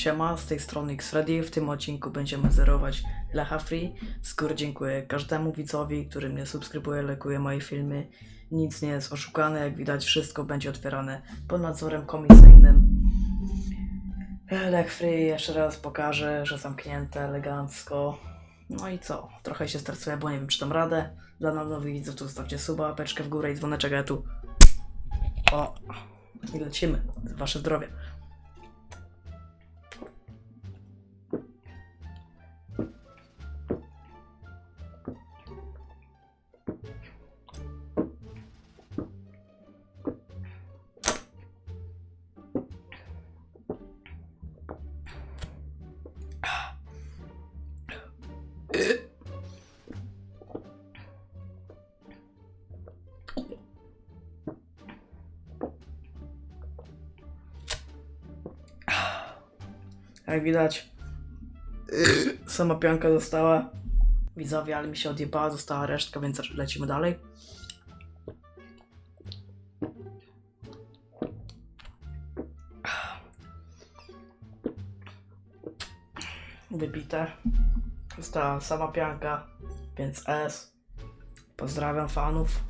Siema, z tej strony Xfreddy. W tym odcinku będziemy zerować Lecha Free. Z góry dziękuję każdemu widzowi, który mnie subskrybuje, lekuje moje filmy. Nic nie jest oszukane, jak widać wszystko będzie otwierane pod nadzorem komisyjnym. Lech Free jeszcze raz pokażę, że zamknięte elegancko. No i co? Trochę się stresuję, bo nie wiem czy dam radę. Dla nowych widzów to zostawcie suba, peczkę w górę i dzwoneczek, a ja tu. O! I lecimy. Wasze zdrowie. Jak widać, sama pianka została. Widzowie, ale mi się odjebała, została resztka, więc lecimy dalej. Wybite. Została sama pianka, więc S. Pozdrawiam fanów.